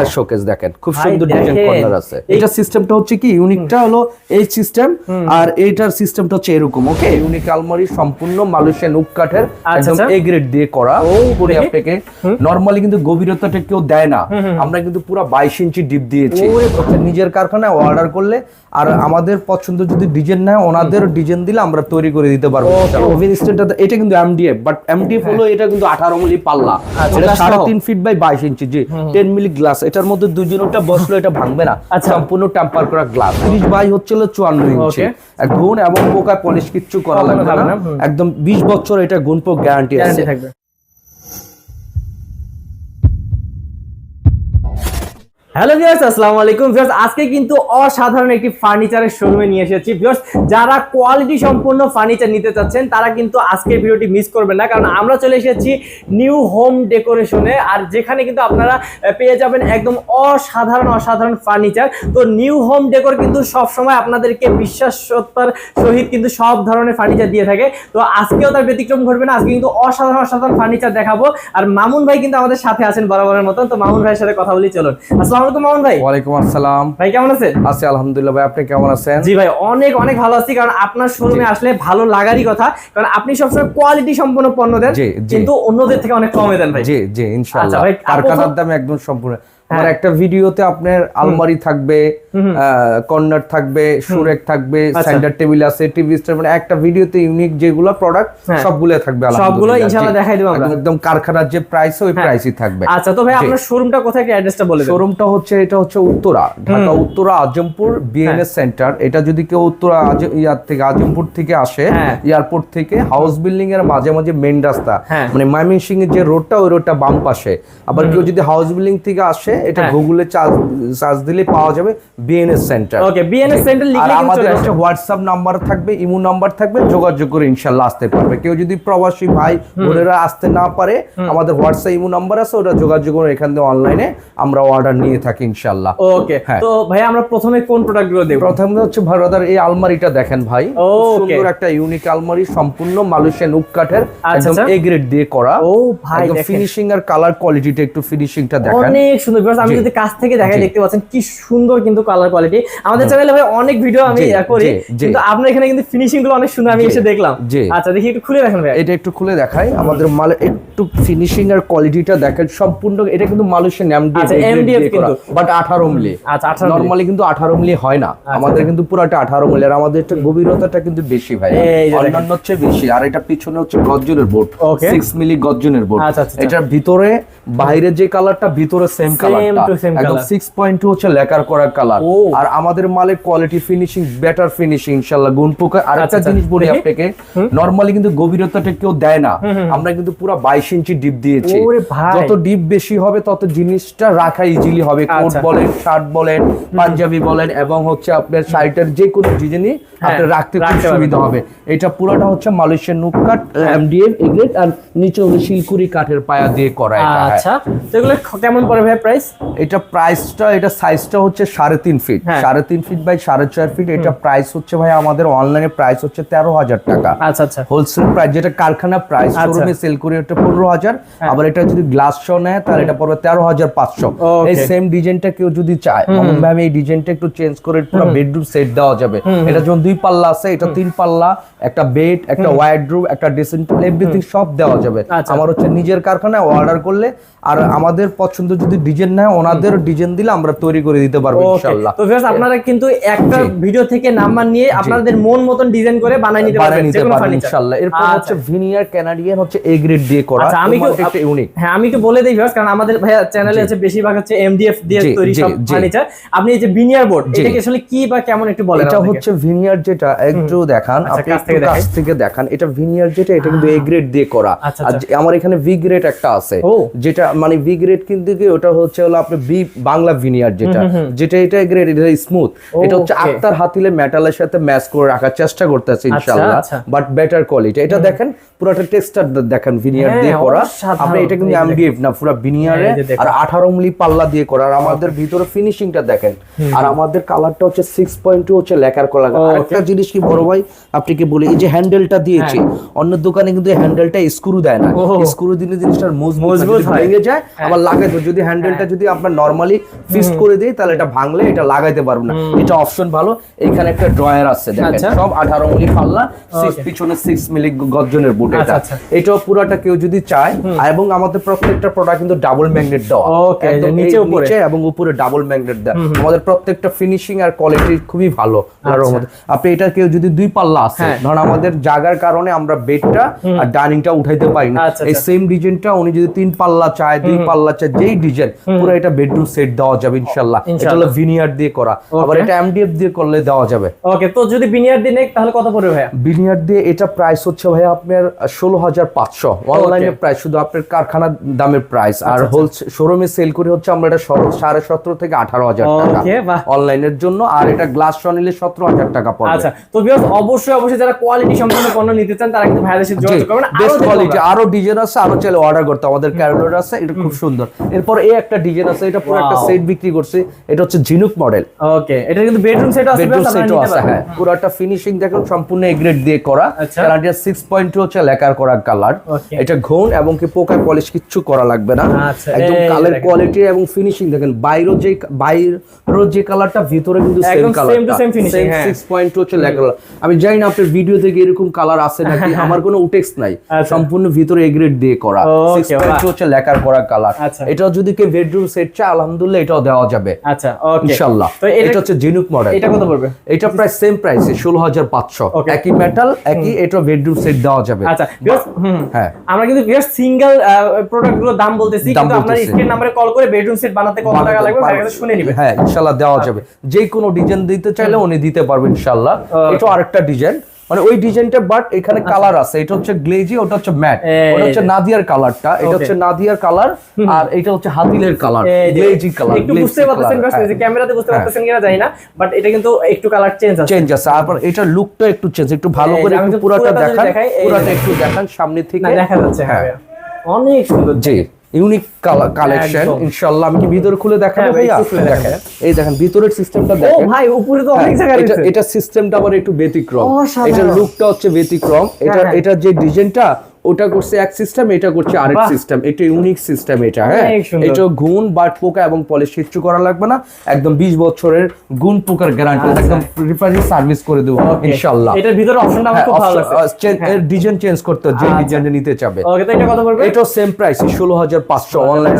Corner showcase দেখেন। খুব সুন্দর ডিজাইন কর্নার আছে। এটা সিস্টেমটা হচ্ছে কি? ইউনিকটা হলো এই সিস্টেম আর এইটার সিস্টেমটা হচ্ছে এরকম ওকে ইউনিক আলমারি সম্পূর্ণ মালয়েশিয়ান কাঠের একদম আচ্ছা। এ গ্রেড দিয়ে করা। উপরে আপনাকে নরমালি কিন্তু গভীরতাটা কেউ দেয় না। আমরা কিন্তু পুরো বাইশ ইঞ্চি ডিপ দিয়েছি। নিজের কারখানায় অর্ডার করলে আর আমাদের পছন্দ যদি ডিজাইন নেয় ওনাদের ডিজাইন দিলে আমরা তৈরি করে দিতে পারব ওভেন স্ট্যান্ডটা এটা কিন্তু এমডিএফ বাট এমডিএফ হলো এটা কিন্তু আঠারো মিলি পাল্লা। আচ্ছা, এটা glass সাড়ে সহ? তিন ফিট বাই বাইশ ইঞ্চি জি। টেন মিলি গ্লাস এটার মধ্যে দুজন ওটা বসল এটা ভাঙবে না। আচ্ছা। সম্পূর্ণ টেম্পার করা গ্লাস তিরিশ বাই হচ্ছে হলো চুয়ান্ন ইঞ্চি. গুণ এবং পোকা পলিশ কিচ্ছু করা লাগবে না। একদম বিশ বছর এটা গুণ গ্যারান্টি আছে গ্যারান্টি থাকবে হ্যালো ভিউয়ার্স আসসালামু আলাইকুম। ভিউয়ার্স আজকে কিন্তু অসাধারণ একটি ফার্নিচারের শোরুমে নিয়ে এসেছি। ভিউয়ার্স যারা কোয়ালিটি সম্পন্ন ফার্নিচার নিতে চাচ্ছেন, তারা কিন্তু আজকের ভিডিওটি মিস করবেন না। কারণ আমরা চলে এসেছি নিউ হোম ডেকোরেশনে আর যেখানে কিন্তু আপনারা পেয়ে যাবেন একদম অসাধারণ অসাধারণ ফার্নিচার তো নিউ হোম ডেকোর কিন্তু সব সময় আপনাদেরকে বিশ্বাসতার সহিত কিন্তু সব ধরনের ফার্নিচার দিয়ে থাকে। তো আজকেও তার ব্যতিক্রম ঘটবে না। আজকে কিন্তু অসাধারণ অসাধারণ ফার্নিচার দেখাবো। আর মামুন ভাই কিন্তু আমাদের সাথে আছেন বরাবরের মতন। তো মামুন ভাইয়ের সাথে কথা বলি, চলুন। আসসালামু আলাইকুম মামুন ভাই। ওয়ালাইকুম আসসালাম। ভাই কেমন আছেন? আছি আলহামদুলিল্লাহ ভাই আপনি কেমন আছেন? জি ভাই অনেক অনেক ভালো আছি কারণ আপনার শোরুমে আসলে ভালো লাগারই কথা কারণ আপনি সবসময় কোয়ালিটি সম্পূর্ণ পণ্য দেন। কিন্তু অন্যদের থেকে অনেক কমে দেন ভাই। জি জি ইনশাআল্লাহ। আচ্ছা কারখানার দামে একদম সম্পূর্ণ আমার হ্যাঁ। একটা ভিডিওতে আপনার আলমারি থাকবে কর্নার থাকবে সুরেক থাকবে আচ্ছা। সেন্টার টেবিল আছে টিভি স্ট্যান্ড মানে একটা ভিডিওতে ইউনিক যেগুলো প্রোডাক্ট হ্যাঁ। সবগুলো থাকবে সবগুলো ইনশাআল্লাহ দেখাই দেবো আমরা। একদম- কারখানার যে প্রাইস ওই হ্যাঁ। প্রাইসই থাকবে। আচ্ছা তো ভাই আপনার শোরুমটা কোথায় কি? অ্যাড্রেসটা বলে দেন। শোরুমটা হচ্ছে এটা হচ্ছে উত্তরা ঢাকা উত্তরা আজমপুর বিএনএস সেন্টার এটা যদি কেউ উত্তরা আজ- ইয়ার থেকে আজমপুর থেকে আসে হ্যাঁ। এয়ারপোর্ট থেকে হাউস বিল্ডিং এর মাঝে মাঝে মেন রাস্তা। হ্যাঁ। মানে ময়মনসিং এর যে রোডটা ওই রোডটা বাম পাশে। আবার কেউ যদি হাউস বিল্ডিং থেকে আসে এটা হ্যাঁ। গুগলে চার্জ চার্জ দিলে পাওয়া যাবে BNS centre okay BNS centre লিখলে কিন্তু আমাদের একটা হোয়াটসঅ্যাপ নাম্বার থাকবে ইমো নাম্বার থাকবে যোগাযোগ করে ইনশাল্লাহ আসতে পারবে। কেউ যদি প্রবাসী ভাই বোনেরা আসতে না পারে আমাদের হোয়াটসঅ্যাপ ইমো নাম্বার আছে ওটা যোগাযোগ করে এখান থেকে অনলাইনে আমরা অর্ডার নিয়ে থাকি ইনশাল্লাহ। ওকে হ্যাঁ। তো ভাই আমরা প্রথমে কোন প্রোডাক্টগুলো দেখব? প্রথমে হচ্ছে ভারদার এই আলমারিটা দেখেন ভাই। সুন্দর একটা ইউনিক আলমারি সম্পূর্ণ মালয়েশিয়ান উক কাঠের আচ্ছা, একদম আচ্ছা। এ গ্রেড দিয়ে করা। ও ভাই ফিনিশিং আর কালার কোয়ালিটিটা একটু ফিনিশিংটা দেখেন। অনেক সুন্দর। আমি যদি কাছ থেকে দেখাই দেখতে পাচ্ছেন কি সুন্দর কিন্তু কালার কোয়ালিটি আমাদের চ্যানেলে ভাই অনেক ভিডিও আমি করি। কিন্তু আপনার এখানে কিন্তু ফিনিশিংগুলো অনেক সুন্দর আমি এসে দেখলাম। আচ্ছা দেখি একটু খুলে দেখেন ভাই। এটা একটু খুলে দেখাই। আমাদের মাল একটু ফিনিশিং আর কোয়ালিটিটা দেখেন। সম্পূর্ণ এটা কিন্তু মালয়েশিয়ান এমডিএফ আচ্ছা, MDF কিন্তু। But 18 milli. আচ্ছা 18 নরমালি কিন্তু 18 মিলি হয় না। আমাদের কিন্তু পুরোটা 18 মিলি। আর আমাদের একটা গভীরতাটা কিন্তু বেশি ভাই। অন্যান্য হচ্ছে বেশি। আর এটা পিছনে হচ্ছে গর্জনের বোর্ড 6 মিলি গর্জনের বোর্ড আচ্ছা, আচ্ছা, আচ্ছা। এটার ভিতরে বাইরে যে কালারটা ভিতরে সেম কালারটা। একদম color। 6.2 হচ্ছে লেকার করা কালার আর আমাদের মালের কোয়ালিটি ফিনিশিং বেটার ফিনিশিং ইনশাআল্লাহ গুণ পোকা আর আচ্ছা, একটা আচ্ছা। জিনিস বলি আপনাকে। নরমালি কিন্তু গভীরতাটা কেউ দেয় না। আমরা কিন্তু পুরো বাইশ ইঞ্চি ডিপ দিয়েছি। ওরে ভাই। যত ডিপ বেশি হবে তত জিনিসটা রাখা ইজিলি হবে। কোট আচ্ছা। বলেন শার্ট বলেন পাঞ্জাবি বলেন এবং হচ্ছে আপনার শার্টের যে কোনো ডিজাইনই আপনার রাখতে খুব সুবিধা হবে। এটা পুরোটা হচ্ছে মালয়েশিয়ান নুক কাঠ এমডিএফ এগ্রেড আর নিচে হলো শিলকুড়ি কাঠের পায়া দিয়ে করা এটা। হ্যাঁ। আচ্ছা তো এগুলো কেমন পড়ে ভাই প্রাইস এটা প্রাইসটা এটা সাইজটা হচ্ছে সাড়ে তিন ফিট হ্যাঁ। সাড়ে তিন ফিট বাই সাড়ে চার ফিট এটা প্রাইস হচ্ছে ভাই আমাদের অনলাইনে প্রাইস হচ্ছে তেরো হাজার টাকা। আচ্ছা আচ্ছা। হোলসেল প্রাইস যেটা কারখানা প্রাইস। শোরুমে সেল করি ওটা পনেরো হাজার। আবার এটা যদি গ্লাস শো নেয় তাহলে এটা পড়বে তেরো হাজার পাঁচশো। এই সেম ডিজাইনটা কেউ যদি চায় ভাবে এই ডিজাইনটা একটু চেঞ্জ করে পুরো বেডরুম সেট দেওয়া যাবে। এটা যেমন দুই পাল্লা আছে এটা তিন পাল্লা একটা বেড একটা ওয়াইডরুম একটা ড্রেসিং টেবিল এভরিথিং সব দেওয়া যাবে। আচ্ছা। আমার হচ্ছে নিজের কারখানায় অর্ডার করলে আর আমাদের পছন্দ যদি ডিজাইন নেয় ওনাদের ডিজাইন দিলে আমরা তৈরি করে দিতে পারব ইনশাআল্লাহ তো ভিউয়ার্স আপনারা কিন্তু একটা ভিডিও থেকে নাম্বার নিয়ে আপনাদের মন মতন ডিজাইন করে বানাই নিতে পারবেন যেকোনো পারবেন ফার্নিচার ইনশাআল্লাহ এরপর আচ্ছা। হচ্ছে ভিনিয়ার ক্যানাডিয়ান হচ্ছে এ গ্রেড দিয়ে করা। আচ্ছা আমি একটু ইউনিক হ্যাঁ আমি একটু বলে দিই ভিউয়ার্স কারণ আমাদের ভাইয়া চ্যানেলে হচ্ছে বেশিরভাগ হচ্ছে এমডিএফ দিয়ে তৈরি সব ফার্নিচার আপনি এই যে বিনিয়ার বোর্ড। এটা কি আসলে কি বা কেমন একটু বলেন এটা হচ্ছে ভিনিয়ার যেটা একটু দেখান। আচ্ছা, আপনি কাছ থেকে দেখান। এটা ভিনিয়ার যেটা এটা কিন্তু এ গ্রেড দিয়ে করা। আচ্ছা, আর। আমার এখানে ভি গ্রেড একটা আছে। ও। যেটা মানে ভি গ্রেড কিন্তু কি ওটা হচ্ছে হলো আপনি বি বাংলা ভিনিয়ার যেটা। যেটা এটা গ্রেড এটা স্মুথ এটা হচ্ছে আক্তার হাতিলে মেটালের সাথে ম্যাচ করে রাখার চেষ্টা করতেছে ইনশাআল্লাহ। আচ্ছা। বাট বেটার কোয়ালিটি এটা দেখেন পুরোটা টেক্সচার দেখেন ভিনিয়ার হ্যাঁ, দিয়ে করা। আপনি এটা কিন্তু এমডিএফ না পুরো ভিনিয়ারে এই যে দেখুন। আর আঠারো মিলি পাল্লা দিয়ে করা। আর আমাদের ভিতরে ফিনিশিংটা দেখেন। আর আমাদের কালারটা হচ্ছে সিক্স পয়েন্ট টু হচ্ছে লেখার কলা একটা জিনিস কি বড় ভাই আপনি কি বলি এই যে হ্যান্ডেলটা দিয়েছি অন্য দোকানে কিন্তু হ্যান্ডেলটা স্ক্রু দেয় না। স্ক্রু দিলে জিনিসটা মজবুত হয়। ভেঙে যায় আবার লাগাইতে যদি হ্যান্ডেলটা যদি আপনার নরমালি ফিক্সড করে দিই তাহলে এটা ভাঙলে এটা লাগাইতে পারব না। এটা অপশন ভালো। এখানে একটা ড্রয়ার আছে দেখেন। আচ্ছা। সব আঠারো মিলি পাল্লা পিছনে সিক্স মিলি গর্জনের বুট এটা। আচ্ছা, আচ্ছা। এটাও পুরাটা কেউ যদি চায় এবং আমাদের প্রত্যেকটা প্রোডাক্ট কিন্তু ডাবল ম্যাগনেট দেওয়া। Okay, একদম নিচে উপরে। এবং উপরে ডাবল ম্যাগনেট দেওয়া। আমাদের প্রত্যেকটা ফিনিশিং আর কোয়ালিটি খুবই ভালো রহমতে। আপনি এটা কেউ যদি দুই পাল্লা আছে। হ্যাঁ। ধরুন আমাদের জায়গার কারণে আমরা বেডটা আর ডাইনিংটা উঠাইতে পারি না। এই। সেম ডিজাইনটা উনি যদি তিন পাল্লা চায় দুই পাল্লা চায় যেই ডিজাইন পুরো এটা বেডরুম সেট দেওয়া যাবে ইনশাল্লাহ এটা হলো ভিনিয়ার দিয়ে করা। আবার এটা এমডিএফ দিয়ে করলে দেওয়া যাবে। ওকে তো যদি বিনিয়ার দিয়ে নেক তাহলে কত পড়বে ভাইয়া? বিনিয়ার দিয়ে এটা প্রাইস হচ্ছে ভাই আপনার ষোলো হাজার পাঁচশো। অনলাইনে প্রাইস শুধু আপনার কারখানার দামের প্রাইস আর হোল শোরুমে সেল করে হচ্ছে আমরা এটা সাড়ে সতেরো থেকে আঠারো হাজার টাকা। অনলাইনের জন্য আর এটা গ্লাস শ নিলে সতেরো হাজার টাকা পড়বে। আচ্ছা তো ভিউয়ার্স অবশ্যই অবশ্যই যারা কোয়ালিটি সম্পন্ন পণ্য নিতে চান তারা কিন্তু ভাইয়াদের সাথে যোগাযোগ করবেন। আরও বেস্ট কোয়ালিটি আরও ডিজাইন আছে আরও চাইলে অর্ডার করতে আমাদের ক্যারোলার আছে এটা খুব সুন্দর। এরপর এই একটা ডিজাইন আছে এটা পুরো একটা সেট বিক্রি করছে এটা হচ্ছে ঝিনুক মডেল ওকে এটা কিন্তু বেডরুম সেট আছে বেডরুম সেটও আছে হ্যাঁ। পুরো একটা ফিনিশিং দেখুন সম্পূর্ণ এগ্রেড দিয়ে করা। আচ্ছা। কালারটা সিক্স পয়েন্ট হচ্ছে লেকার করা কালার এটা ঘন এবং কি পোকা পলিশ কিচ্ছু করা লাগবে না। আচ্ছা, একদম কালার। কোয়ালিটি এবং ফিনিশিং দেখেন বাইরেও যে বাইরেও যে কালারটা ভিতরে কিন্তু same colour to same finishing, হ্যাঁ। সিক্স হচ্ছে লেকার আমি জানি না আপনার ভিডিও থেকে এরকম কালার আছে নাকি আমার কোনো উটেক্স নাই। আচ্ছা। সম্পূর্ণ ভিতরে এগ্রেড দিয়ে করা। Okay, সিক্স পয়েন্ট বাহ। হচ্ছে লেকার করা কালার আচ্ছা। এটাও যদি কেউ বেডরুম সেট চায় আলহামদুলিল্লাহ এটাও দেওয়া যাবে। আচ্ছা তো এটা এটা হচ্ছে জিনুক মডেল এটা কত পড়বে? এটা প্রায় সেম প্রাইসে ষোলো হাজার পাঁচশো। Okay. একই মেটাল একই এটা বেডরুম সেট দেওয়া যাবে। আচ্ছা হ্যাঁ। আমরা কিন্তু ভিউয়ার্স সিঙ্গেল দাম বলতেছি কিন্তু আপনারা স্ক্রিন নম্বরে কল করে বেডরুম সেট বানাতে কত টাকা লাগবে কাছে শুনে নেবেন। হ্যাঁ ইনশাল্লাহ দেওয়া যাবে। যে কোনো ডিজাইন দিতে চাইলে উনি দিতে পারবে ইনশাল্লাহ এটা আরেকটা ডিজাইন মানে ওই ডিজাইনটা বাট এখানে কালার আছে। এটা হচ্ছে গ্লেজি ওটা হচ্ছে ম্যাট ওটা হচ্ছে নাদিয়ার কালারটা এটা হচ্ছে নাদিয়ার কালার আর এটা হচ্ছে হাতিলের কালার গ্লেজি কালার একটু বুঝতে পারতেছেন যে ক্যামেরাতে বুঝতে হ্যাঁ। পারতেছেন কিনা জানি না বাট এটা কিন্তু একটু কালার চেঞ্জ আছে। চেঞ্জ আছে। তারপর এটার লুকটা একটু চেঞ্জ একটু ভালো করে একটু পুরোটা দেখান পুরোটা একটু দেখান সামনে থেকে। দেখা যাচ্ছে হ্যাঁ হ্যাঁ। অনেক সুন্দর জি। Unique collection. ইনশাআল্লাহ আমি কি ভিতরে খুলে দেখাবো হ্যাঁ ভাই, ভাইয়া? দেখেন এই দেখেন ভিতরের সিস্টেমটা ও দেখেন। ভাই উপরে তো অনেক হ্যাঁ, জায়গা এটা এটা সিস্টেমটা আবার একটু ব্যতিক্রম। এটা এটার লুকটা হচ্ছে ব্যতিক্রম। এটা হ্যাঁ। এটা যে ডিজাইনটা ওটা করছে এক সিস্টেম এটা করছে আরেক সিস্টেম এটা ইউনিক সিস্টেম এটা হ্যাঁ? এটা গুণ বাট পোকা এবং পলিশ কিচ্ছু করা লাগবে না। একদম 20 বছরের গুণ পোকার গ্যারান্টি আচ্ছা। একদম রিপেয়ারিং সার্ভিস করে দেবো. ইনশাআল্লাহ এটার ভিতরে অপশনটা আমার খুব ভালো লাগছে। ডিজাইন চেঞ্জ করতে যে আচ্ছা। ডিজাইনটা নিতে চাবে। ওকে তো এটা কত পড়বে? এটাও সেম প্রাইস ষোলো হাজার পাঁচশো। অনলাইন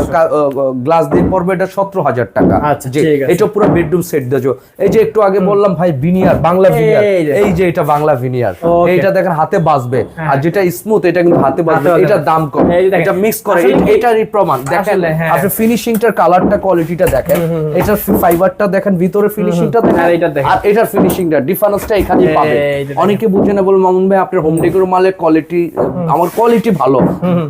গ্লাস দিয়ে পড়বে এটা সতেরো হাজার টাকা। আচ্ছা। এটা পুরো বেডরুম সেট দেছো এই যে একটু আগে বললাম ভাই ভিনিয়ার বাংলা ভিনিয়ার এই যে। এটা বাংলা ভিনিয়ার. এইটা দেখেন হাতে বাজবে আর যেটা স্মুথ এটা হাতে বাজবে এটা দাম কম। এই যে দেখেন। এটা মিক্স করে এটারই প্রমাণ। দেখেন হ্যাঁ। আপনি ফিনিশিংটার কালারটা কোয়ালিটিটা দেখেন। এটার ফাইবারটা দেখেন ভিতরে ফিনিশিংটা দেখেন আর এটার ফিনিশিংটা ডিফারেন্সটা এখানেই এই পাবে অনেকে বুঝে না বলে মামুন ভাই আপনার হোম ডেকোর মালের কোয়ালিটি আমার কোয়ালিটি ভালো।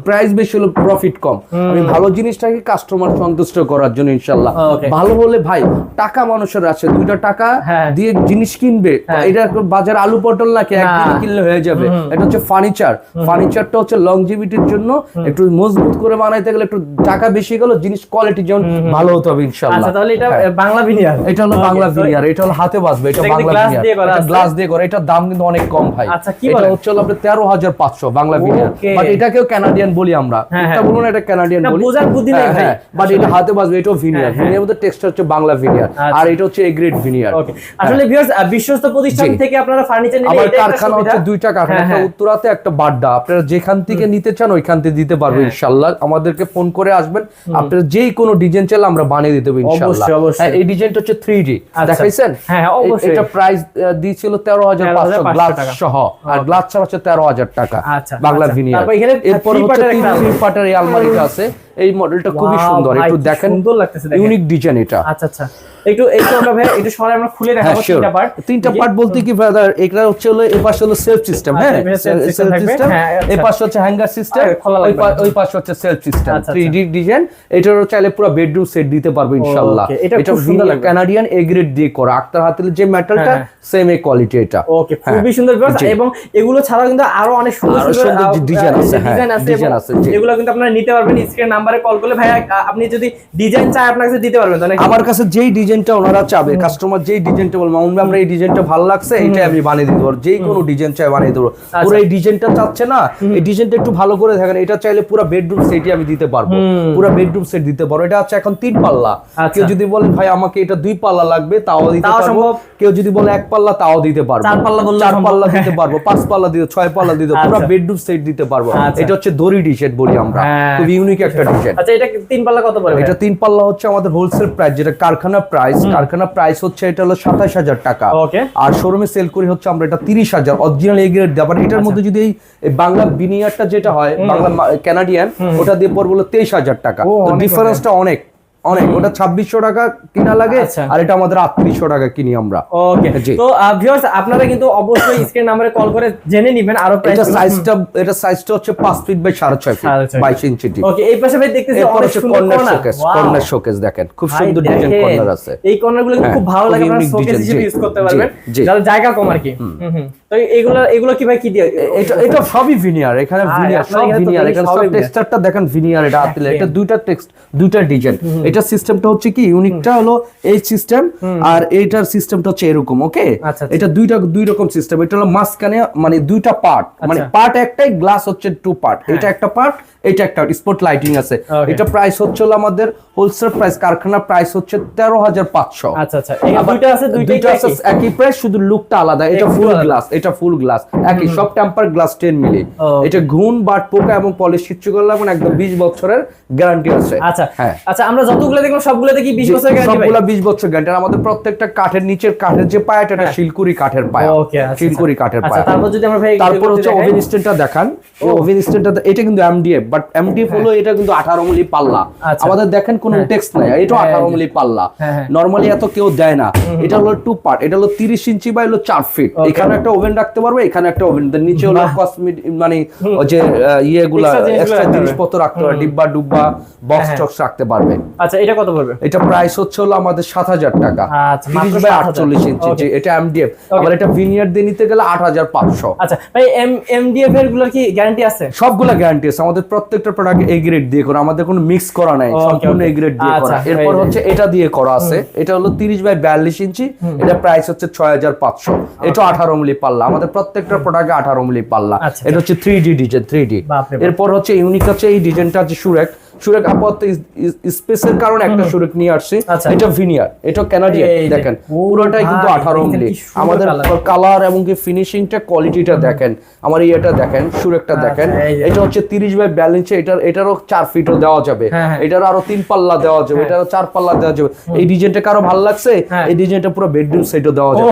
প্রাইস বেশি হলো প্রফিট কম। আমি ভালো জিনিসটাকে কাস্টমার সন্তুষ্ট করার জন্য ইনশাল্লাহ ভালো হলে ভাই টাকা মানুষের আছে। দুইটা টাকা হ্যাঁ। দিয়ে জিনিস কিনবে। হ্যাঁ। এটা বাজার আলু পটল নাকি একদিন। কিনলে হয়ে যাবে। এটা হচ্ছে ফার্নিচার ফার্নিচার ফার্নিচারটা হচ্ছে লংজিভিটির জন্য একটু মজবুত করে বানাইতে গেলে একটু টাকা বেশি গেল জিনিস কোয়ালিটি যেমন ভালো হতে হবে আচ্ছা তাহলে এটা হ্যাঁ। বাংলা ভিনিয়ার এটা হলো বাংলা ভিনিয়ার এটা হলো হাতে বাজবে এটা এটা বাংলা ভিনিয়ার এটা গ্লাস দিয়ে করা এটার দাম কিন্তু অনেক কম ভাই। আচ্ছা, কি এটা বলেন? হচ্ছে হলো আপনার তেরো বাংলা ভিনিয়ার. বাট এটাকেও কানাডিয়ান বলি আমরা। হ্যাঁ, এটা হ্যাঁ। বলুন এটা কানাডিয়ান বলি। বোঝার বুদ্ধি নেই ভাই। বাট এটা হাতে বাজবে এটাও ভিনিয়ার। ভিনিয়ার মধ্যে টেক্সচার হচ্ছে বাংলা ভিনিয়ার আচ্ছা। আর এটা হচ্ছে এগ্রেড ভিনিয়ার আসলে ভিউয়ার্স বিশ্বস্ত প্রতিষ্ঠান থেকে আপনারা ফার্নিচার আমার এটা কারখানা হচ্ছে দুইটা কারখানা একটা। উত্তরাতে একটা বাড্ডা। আপনারা যেখান থেকে নিতে চান ওইখান থেকে দিতে পারব হ্যাঁ। ইনশাল্লাহ। আমাদেরকে ফোন করে আসবেন। আপনারা যেই কোনো ডিজাইন চাইলে আমরা বানিয়ে দিতে পারব ইনশাল্লাহ। অবশ্যই, অবশ্যই। হ্যাঁ, এই ডিজাইনটা হচ্ছে থ্রি ডি আচ্ছা। দেখাইছেন? হ্যাঁ, অবশ্যই। এটা প্রাইস দিয়েছিল তেরো হাজার পাঁচশো গ্লাস। সহ। আর গ্লাস ছাড়া হচ্ছে তেরো হাজার টাকা। আচ্ছা, বাংলা আচ্ছা। ভিনিয়ার এখানে এরপর হচ্ছে তিন এই আলমারিটা আছে। এই মডেলটা খুবই সুন্দর। একটু দেখেন। সুন্দর লাগতেছে দেখেন। ইউনিক ডিজাইন এটা। আচ্ছা আচ্ছা। একটু একটু আমরা ভাই একটু আমরা খুলে হ্যাঁ, দেখাবো তিনটা পার্ট তিনটা পার্ট বলতে কি ব্রাদার এটা হচ্ছে হলো এই পাশে হলো সেলফ সিস্টেম আচ্ছা, হ্যাঁ? সেলফ সিস্টেম হ্যাঁ। এই পাশে হচ্ছে হ্যাঙ্গার সিস্টেম ওই পাশে হচ্ছে সেলফ সিস্টেম আচ্ছা, 3D ডিজাইন এটারও চাইলে পুরো বেডরুম সেট দিতে পারব ইনশাআল্লাহ। এটা খুব সুন্দর লাগবে। কানাডিয়ান এ গ্রেড দিয়ে করা আক্তার হাতের যে মেটালটা হ্যাঁ, সেম এই কোয়ালিটি এটা। ওকে হ্যাঁ, খুবই সুন্দর এবং এগুলো ছাড়াও কিন্তু আরও অনেক সুন্দর সুন্দর ডিজাইন আছে, হ্যাঁ, ডিজাইন আছে ডিজাইন আছে, এগুলো কিন্তু আপনারা নিতে পারবেন। স্ক্রিন নাম্বারে কল করলে ভাই আপনি যদি ডিজাইন চাই আপনার কাছে দিতে পারবেন আমার কাছে যেই ডিজাইন ডিজাইনটা ওনারা চাবে। কাস্টমার যেই ডিজাইনটা বলব মামুন আমরা এই ডিজাইনটা ভালো লাগছে এইটাই আমি বানিয়ে দিতে পারব যেই কোনো ডিজাইন চাই বানিয়ে দেবো। আচ্ছা। পুরো এই ডিজাইনটা চাচ্ছে না এই ডিজাইনটা একটু ভালো করে দেখেন এটা চাইলে পুরো বেডরুম সেটই আমি দিতে পারব। পুরো বেডরুম সেট দিতে পারব। এটা হচ্ছে এখন তিন পাল্লা। আচ্ছা। কেউ যদি বলে ভাই আমাকে এটা দুই পাল্লা লাগবে তাও দিতে পারব। কেউ যদি বলে এক পাল্লা তাও দিতে পারব। চার পাল্লা বললেও চার পাল্লা দিতে পারব পাঁচ পাল্লা দিতে ছয় পাল্লা দিতে পুরো আচ্ছা। বেডরুম সেট দিতে পারব। আচ্ছা। এটা হচ্ছে দড়ি ডিশেট বলি আমরা। হ্যাঁ। খুব ইউনিক একটা ডিজাইন। আচ্ছা এটা তিন পাল্লা কত পড়বে এটা তিন পাল্লা হচ্ছে আমাদের হোলসেল প্রাইস যেটা কারখানা প্রাইস কারখানা প্রাইস হচ্ছে এটা হলো সাতাশ হাজার টাকা। আর শোরুমে সেল করি হচ্ছে আমরা এটা তিরিশ হাজার অরিজিনাল এ গ্রেড দেওয়া। মানে এটার মধ্যে যদি এই বাংলা বিনিয়ারটা যেটা হয় বাংলা ক্যানাডিয়ান ওটা দিয়ে পর বলো তেইশ হাজার টাকা। ডিফারেন্সটা অনেক। অনেক ওটা ছাব্বিশশো টাকা কিনা লাগে আচ্ছা। আর এটা আমাদের আটত্রিশশো টাকা কিনি আমরা ওকে তো ভিউয়ার্স আপনারা কিন্তু অবশ্যই স্ক্রিন নাম্বারে কল করে জেনে নেবেন আরও এটা সাইজটা এটা সাইজটা হচ্ছে পাঁচ ফিট বাই সাড়ে ছয় ফিট সাড়ে ছয় feet। বাইশ ইঞ্চি deep। ওকে এই পাশে ভাই দেখতেছি অনেক সুন্দর শোকেস কর্নার শোকেস দেখেন খুব সুন্দর ডিজাইন কর্নার আছে এই কর্নারগুলো হ্যাঁ, খুব ভালো লাগে আপনারা শোকেস হিসেবে ইউজ করতে পারবেন জি। জায়গা কম আর কি হুম, হুম। তো এগুলো এগুলো কি ভাই কি দিয়ে এটা এটা সবই ভিনিয়ার এখানে ভিনিয়ার সব ভিনিয়ার এখানে সব টেক্সচারটা দেখেন ভিনিয়ার এটা আপিল এটা দুইটা টেক্সট দুইটা ডিজাইন এটা সিস্টেমটা হচ্ছে কি? ইউনিকটা হলো এই সিস্টেম আর এইটার সিস্টেমটা হচ্ছে এরকম ওকে। এটা দুইটা দুই রকম সিস্টেম এটা হলো মাঝখানে মানে দুইটা পার্ট মানে আচ্ছা। পার্ট একটাই গ্লাস হচ্ছে টু পার্ট এটা একটা পার্ট এটা একটা স্পট লাইটিং আছে। এটা প্রাইস হচ্ছে আমাদের হোলসেল প্রাইস কারখানা প্রাইস হচ্ছে তেরো হাজার পাঁচশো। আচ্ছা আচ্ছা। দুইটা আছে দুইটা আছে একই? একই প্রাইস শুধু লুকটা আলাদা। এটা ফুল গ্লাস এটা ফুল গ্লাস একই সব টেম্পার গ্লাস 10 মিলি। এটা ঘুণ বাট পোকা এবং পলিশ কিচ্ছু করলে এখন একদম 20 বছরের গ্যারান্টি আছে। আচ্ছা হ্যাঁ। আচ্ছা আমরা যতগুলো দেখলাম সবগুলোতে কি 20 বছর গ্যারান্টি সবগুলা 20 বছর গ্যারান্টি আমাদের প্রত্যেকটা কাঠের নিচের কাঠের যে পায়াটা এটা শিলকুড়ি কাঠের পায়া। ওকে আচ্ছা শিলকুড়ি কাঠের আচ্ছা পায়া। তারপর যদি আমরা ভাই তারপর হচ্ছে ওভেন স্ট্যান্ডটা দেখান। ওভেন স্ট্যান্ডটা এটা কিন্তু এমডিএফ বাট এমডিএফ হলো এটা কিন্তু 18 মিলি পাল্লা। আচ্ছা। আমাদের দেখেন কোনো টেক্স নাই এটা হ্যাঁ, 18 মিলি পাল্লা। হ্যাঁ, হ্যাঁ। নরমালি এত কেউ দেয় না। এটা হলো টু পার্ট এটা হলো 30 ইঞ্চি বা হলো 4 ফিট এখানে একটা ওভেন রাখতে পারবে এখানে একটা ওভেন নিচে হলো। কসমেটিক মানে যে ইয়েগুলা এক্সট্রা জিনিসপত্র রাখতে পারবে ডিব্বা ডুব্বা বক্স টক্স রাখতে পারবে। আচ্ছা এটা কত পড়বে? এটা প্রাইস হচ্ছে হলো আমাদের সাত হাজার টাকা। আচ্ছা, মাত্র তিরিশ বাই 7,000 আটচল্লিশ ইঞ্চি Okay. জি, এটা এমডিএফ আবার এটা ভিনিয়ার দিয়ে নিতে গেলে আট হাজার পাঁচশো। আচ্ছা ভাই এম এমডিএফ এরগুলোর কি গ্যারান্টি আছে? সবগুলা গ্যারান্টি আছে। আমাদের প্রত্যেকটা প্রোডাক্ট এ গ্রেড দিয়ে করা আমাদের কোনো মিক্স করা নাই সম্পূর্ণ. এ গ্রেড দিয়ে আচ্ছা, করা এরপর হচ্ছে এটা দিয়ে করা আছে। এটা হলো 30 বাই 42 ইঞ্চি এটা প্রাইস হচ্ছে 6500 এটা 18 মিলি পাল্লা। আমাদের প্রত্যেকটা প্রোডাক্টে 18 মিলি পাল্লা। আচ্ছা, এটা হচ্ছে থ্রি ডি ডিজাইন 3D বাপরে বাপ। এরপর হচ্ছে ইউনিক হচ্ছে এই ডিজাইনটা হচ্ছে সুরেক সুরেক আপাতত স্পেসের কারণে একটা সুরেক নিয়ে আসছে। আচ্ছা। এটা ভিনিয়ার এটা কানাডিয়ান দেখেন। পুরোটাই কিন্তু 18 মিলি। আমাদের কালার এবং কি ফিনিশিংটা কোয়ালিটিটা দেখেন। আমার ইয়েটা দেখেন সুরেকটা দেখেন। আচ্ছা, যে। এটা হচ্ছে 30 বাই ব্যালেন্সে এটার এটারও 4 ফিটও দেওয়া যাবে। হ্যাঁ, হ্যাঁ। এটার আরও তিন পাল্লা দেওয়া যাবে এটারও চার পাল্লা দেওয়া যাবে। এই ডিজাইনটা কারও ভালো লাগছে? হ্যাঁ। এই ডিজাইনটা পুরো বেডরুম সেটও দেওয়া যাবে।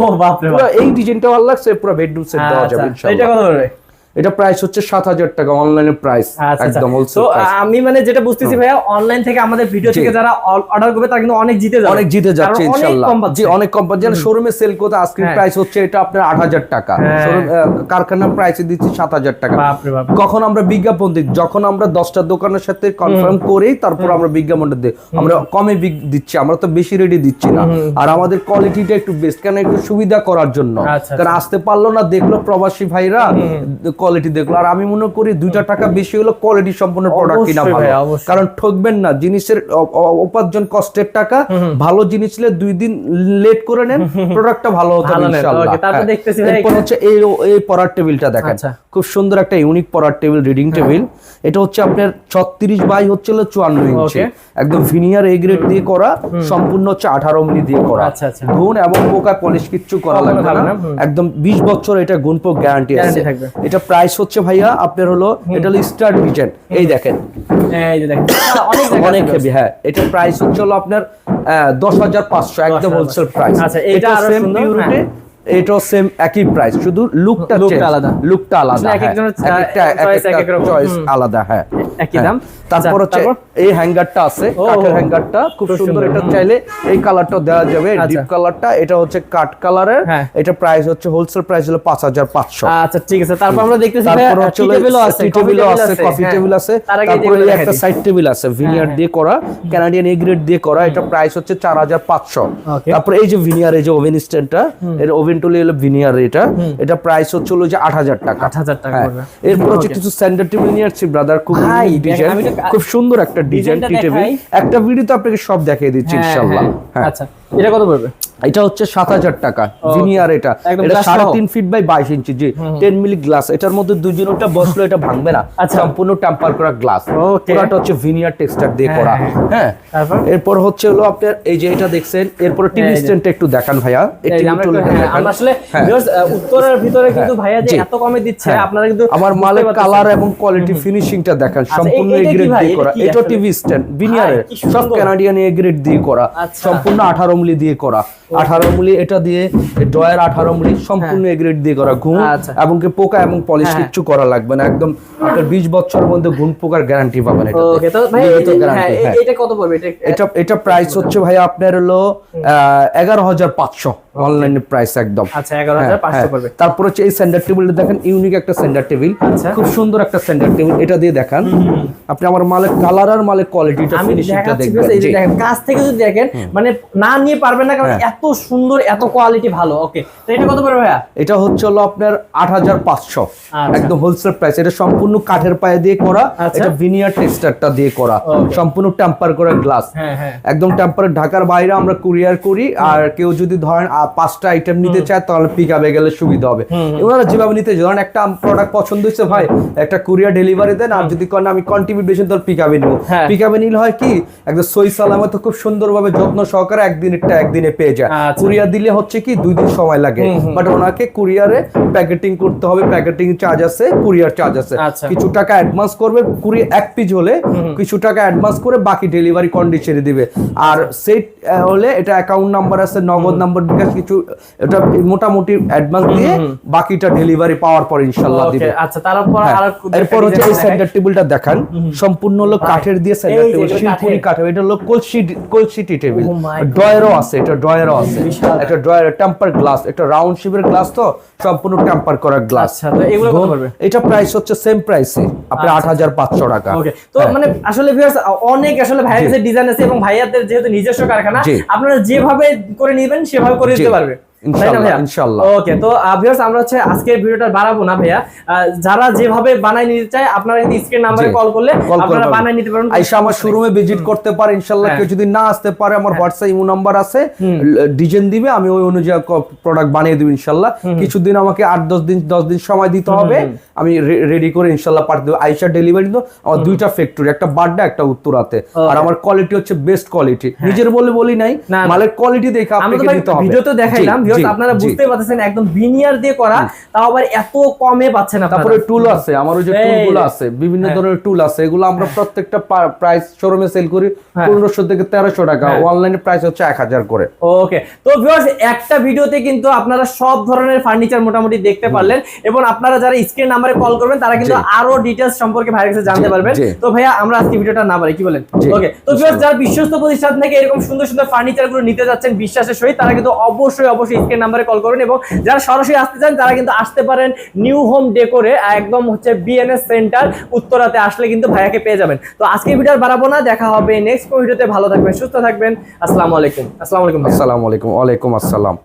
এই ডিজাইনটা ভালো লাগছে পুরো বেডরুম সেট দেওয়া আচ্ছা। যাবে ইনশাআল্লাহ। এটা প্রাইস হচ্ছে 7000 টাকা অনলাইনে প্রাইস আচ্ছা একদম তো আমি মানে যেটা বুঝতেছি ভাইয়া অনলাইন থেকে আমাদের ভিডিও থেকে যারা অর্ডার করবে তারা কিন্তু অনেক জিতে যাবে। অনেক জিতে যাচ্ছে ইনশাআল্লাহ জি অনেক কম পাচ্ছে। শোরুমে সেল করতে আজকের হ্যাঁ। প্রাইস হচ্ছে এটা আপনার 8000 টাকা। হ্যাঁ। শোরুম কারখানা প্রাইসে দিচ্ছি 7000 টাকা। বাপরে বাপ। কখন আমরা বিজ্ঞাপন দিই? যখন আমরা দশটা দোকানের সাথে কনফার্ম করেই তারপর আমরা বিজ্ঞাপনটা দিই। আমরা কমে দিচ্ছি। আমরা তো বেশি রেডি দিচ্ছি না। আর আমাদের কোয়ালিটিটা একটু বেস্ট কেন একটু সুবিধা করার জন্য। আচ্ছা, কারণ আসতে পারল না দেখল প্রবাসী ভাইরা কোয়ালিটি দেখল আর আমি মনে করি দুইটা টাকা বেশি হলো কোয়ালিটি সম্পন্ন প্রোডাক্ট কিনা ভালো। কারণ ঠকবেন না জিনিসের উপার্জন কষ্টের টাকা ভালো জিনিস নিলে দুই দিন লেট করে নেন প্রোডাক্টটা ভালো হতো ইনশাআল্লাহ হ্যাঁ। এরপর হচ্ছে এই এই পড়ার টেবিলটা দেখেন। আচ্ছা। খুব সুন্দর একটা ইউনিক পড়ার টেবিল রিডিং টেবিল এটা হচ্ছে আপনার ছত্রিশ বাই হচ্ছে হলো চুয়ান্ন ইঞ্চি। একদম ভিনিয়ার এ গ্রেড দিয়ে করা সম্পূর্ণ হচ্ছে আঠারো মিলি দিয়ে করা। আচ্ছা, আচ্ছা। গুণ এবং পোকা পলিশ কিচ্ছু করা লাগবে না। একদম বিশ বছর এটা গুণ পোক গ্যারান্টি আছে। এটা প্রাইস হচ্ছে ভাইয়া আপনার হলো এটা হলো স্টার ডিজাইন এই দেখেন। এই যে দেখেন। অনেক জায়গা অনেক। হেভি হ্যাঁ। এটা প্রাইস হচ্ছে হলো আপনার দশ হাজার পাঁচশো একদম 10,500 হোলসেল প্রাইস আচ্ছা, এটা আরও সেম পিউরিটি হ্যাঁ। এটাও সেম একই প্রাইস শুধু লুকটা আলাদা। লুকটা আলাদা এক হ্যাঁ। এক। চয়েস আলাদা হ্যাঁ একই হ্যাঁ। দাম। তারপর আচ্ছা, হচ্ছে এই হ্যাঙ্গারটা আছে কাঠের হ্যাঙ্গারটা খুব সুন্দর এটা চাইলে এই কালারটা দেওয়া যাবে আচ্ছা। ডিপ কালারটা এটা হচ্ছে কাঠ কালারের হ্যাঁ। এটা প্রাইস হচ্ছে হোলসেল প্রাইস হলো পাঁচ হাজার পাঁচশো আচ্ছা ঠিক আছে তারপর আমরা দেখতেছি তারপর হচ্ছে tea আছে টেবিলও আছে কফি হ্যাঁ। টেবিল আছে এই তারপরে এই একটা সাইড টেবিল আছে ভিনিয়ার হ্যাঁ, দিয়ে করা কানাডিয়ান এ গ্রেড দিয়ে করা এটা প্রাইস হচ্ছে চার হাজার পাঁচশো তারপরে এই যে ভিনিয়ার এই যে ওভেন স্ট্যান্ডটা এর ওভেন ভিনিয়ার এটা। এটা প্রাইস হচ্ছে হলো যে আট হাজার টাকা। আট হাজার টাকা হ্যাঁ। এরপর হচ্ছে কিছু স্ট্যান্ডার্ড টেবিল নিয়ে আসছি ব্রাদার খুব ডিজাইন সুন্দর একটা ডিজাইন একটা টি টেবিল দেখাই। একটা ভিডিওতে আপনাকে সব দেখিয়ে দিচ্ছি ইনশাল্লাহ। হ্যাঁ। হ্যাঁ। আচ্ছা। এটা কত পড়বে এটা হচ্ছে সাত হাজার টাকা ভিনিয়ার এটা এটা সাড়ে তিন ফিট বাই বাইশ ইঞ্চি জি টেন মিলি গ্লাস এটার মধ্যে দুজন ওটা বসল এটা ভাঙবে না আচ্ছা। সম্পূর্ণ টেম্পার করা গ্লাস. হচ্ছে ভিনিয়ার টেক্সচার দিয়ে হ্যাঁ, করা হ্যাঁ। হ্যাঁ এরপর হচ্ছে হলো আপনার এই যে এটা দেখছেন এরপর টিভি স্ট্যান্ডটা একটু দেখান ভাইয়া হ্যাঁ, আসলে হ্যাঁ। উত্তরের ভিতরে কিন্তু হ্যাঁ। ভাইয়া যে এত কমে দিচ্ছে হ্যাঁ। আপনারা কিন্তু আমার মালের। কালার এবং কোয়ালিটি ফিনিশিংটা দেখান সম্পূর্ণ এই- এ এটা কি গ্রেড ভাই? দিয়ে করা এটা টিভি স্ট্যান্ড ভিনিয়ারের সব। কানাডিয়ান এ গ্রেড দিয়ে করা আচ্ছা। সম্পূর্ণ আঠারো মিলি দিয়ে করা আঠারো মিলি এটা দিয়ে ড্রয়ার আঠারো মিলি সম্পূর্ণ এ গ্রেড দিয়ে করা ঘুম আচ্ছা। এবং কি পোকা এবং পলিশ হ্যাঁ। কিচ্ছু করা লাগবে না একদম আপনার বিশ বছরের মধ্যে ঘুম পোকার গ্যারান্টি পাবেন এটা হ্যাঁ, এটা প্রাইস হচ্ছে ভাই আপনার হলো এগারো হাজার পাঁচশো অনলাইন প্রাইস একদম আচ্ছা হ্যাঁ, হ্যাঁ। তারপর হচ্ছে এই সেন্টার টেবিলটা দেখেন ইউনিক একটা সেন্টার টেবিল আচ্ছা। খুব সুন্দর একটা সেন্টার টেবিল এটা দিয়ে দেখান আপনি আমার মালের কালার আর মালের কোয়ালিটিটা ফিনিশিংটা দেখবেন দেখেন কাছ থেকে যদি দেখেন মানে না নিয়ে পারবেন না কারণ হ্যাঁ। এত সুন্দর এত কোয়ালিটি ভালো। ওকে তো এটা কত পড়বে ভাইয়া? এটা হচ্ছে হলো আপনার আট হাজার পাঁচশো। আচ্ছা। একদম হোলসেল প্রাইস এটা সম্পূর্ণ কাঠের পায়ে দিয়ে করা। আচ্ছা। এটা ভিনিয়ার টেক্সচারটা দিয়ে করা। সম্পূর্ণ টেম্পার করা গ্লাস হ্যাঁ হ্যাঁ। একদম টেম্পার ঢাকার বাইরে আমরা কুরিয়ার করি। আর কেউ যদি ধরেন পাঁচটা আইটেম নিতে চায় তাহলে পিক আপে গেলে সুবিধা হবে। ওনারা যেভাবে নিতে ধরেন একটা প্রোডাক্ট পছন্দ হচ্ছে ভাই একটা কুরিয়ার ডেলিভারি দেন আর যদি কোন আমি কন্ট্রিবিউশন তাহলে পিক আপে নেব। পিক আপে নিলে হয় কি একদম সই সালামত খুব সুন্দরভাবে যত্ন সহকারে একদিনেরটা একদিনে পেয়ে যায়। আচ্ছা। কুরিয়ার দিলে হচ্ছে কি দুই দিন সময় লাগে। বাট ওনাকে কুরিয়ারে প্যাকেটিং করতে হবে প্যাকেটিং চার্জ আছে কুরিয়ার চার্জ আছে। আচ্ছা। কিছু টাকা অ্যাডভান্স করবে কুড়ি এক পিস হলে কিছু টাকা অ্যাডভান্স করে বাকি ডেলিভারি কন্ডিশনে দিবে। আর সেট হলে এটা অ্যাকাউন্ট নাম্বার আছে নগদ নাম্বার বিকাশ কিছু এটা মোটামুটি অ্যাডভান্স দিয়ে বাকিটা ডেলিভারি পাওয়ার পর ইনশাল্লাহ দিবে। আচ্ছা তারপর হ্যাঁ, আর এরপর হচ্ছে এই সেন্টার টেবিলটা দেখান। সম্পূর্ণ হলো কাঠের দিয়ে সেন্টার টেবিল শিলপুরি কাঠের। এটা হলো কলসি কলসিটি টেবিল my ড্রয়ারও আছে এটা ড্রয়ারও আছে। একটা ড্রয়ার টেম্পার গ্লাস একটা রাউন্ড শেপের গ্লাস তো সম্পূর্ণ টেম্পার করা গ্লাস আচ্ছা তো এগুলো কত পড়বে? এটা প্রাইস হচ্ছে সেম প্রাইসে আপনার আট হাজার পাঁচশো টাকা। ওকে তো হ্যাঁ। মানে আসলে ভিউয়ার্স অনেক আসলে ভাইয়ের কাছে ডিজাইন আছে এবং ভাইয়াদের যেহেতু নিজস্ব কারখানা। আপনারা যেভাবে করে নেবেন সেভাবে করে দিতে পারবেন পারবে। ইনশাআল্লাহ, ইনশাআল্লাহ। ওকে তো ভিউয়ার্স আমরা হচ্ছে আজকের ভিডিওটা বাড়াবো না ভাইয়া। যারা যেভাবে বানাই নিতে চায় আপনারা কিন্তু স্ক্রিন নাম্বারে কল করলে আপনারা বানাই নিতে পারবেন। আইসা আমার শোরুমে ভিজিট করতে পারে ইনশাল্লাহ। হ্যাঁ। কেউ যদি না আসতে পারে আমার হোয়াটসঅ্যাপ ইমো নাম্বার আছে। ডিজাইন দিবে আমি ওই অনুযায়ী প্রোডাক্ট বানিয়ে দিব ইনশাল্লাহ। কিছুদিন আমাকে আট দশ দিন দশ দিন সময় দিতে হবে। আমি রেডি করে ইনশাল্লাহ পাঠিয়ে দেবো। আইসা ডেলিভারি তো আমার দুইটা ফ্যাক্টরি একটা বাড্ডা একটা উত্তরাতে। আর আমার কোয়ালিটি হচ্ছে বেস্ট কোয়ালিটি নিজের বলে বলি নাই হ্যাঁ। মালের কোয়ালিটি দেখে আপনাকে হবে। ভিডিওতে দেখাইলাম ভিউয়ার্স আপনারা বুঝতে পারতেছেন একদম ভিনিয়ার দিয়ে করা তাও আবার এত কমে পাচ্ছেন আপনারা। তারপরে টুল আছে আমার ওই যে এই টুলগুলো রে। আছে বিভিন্ন হ্যাঁ। ধরনের টুল আছে এগুলো আমরা প্রত্যেকটা প্রাইস শোরুমে সেল করি হ্যাঁ। থেকে টাকা হ্যাঁ। অনলাইনে প্রাইস হচ্ছে এক হাজার করে। ওকে তো ভিউয়ার্স একটা ভিডিওতে কিন্তু আপনারা সব ধরনের ফার্নিচার মোটামুটি দেখতে পারলেন এবং আপনারা যারা স্ক্রিন নাম্বারে কল করবেন তারা কিন্তু আরও ডিটেইলস সম্পর্কে ভাইয়ের কাছে জানতে পারবেন। তো ভাইয়া আমরা আজকে ভিডিওটা না পারি কি বলেন? ওকে তো ভিউয়ার্স যারা বিশ্বস্ত প্রতিষ্ঠান থেকে এরকম সুন্দর সুন্দর ফার্নিচারগুলো নিতে যাচ্ছেন বিশ্বাসের সহিত তারা কিন্তু অবশ্যই অবশ্যই স্ক্রিন নাম্বারে কল করুন এবং যারা সরাসরি আসতে চান, তারা কিন্তু আসতে পারেন নিউ হোম ডেকোরে একদম হচ্ছে বিএনএস সেন্টার উত্তরাতে আসলে কিন্তু ভাইয়াকে পেয়ে যাবেন। তো আজকে ভিডিও আর বাড়াবো না, দেখা হবে নেক্সট ভিডিওতে ভালো থাকবেন, সুস্থ থাকবেন। আসসালামু আলাইকুম। আসসালামু আলাইকুম আসসালামু আলাইকুম। ওয়ালাইকুম আসসালাম।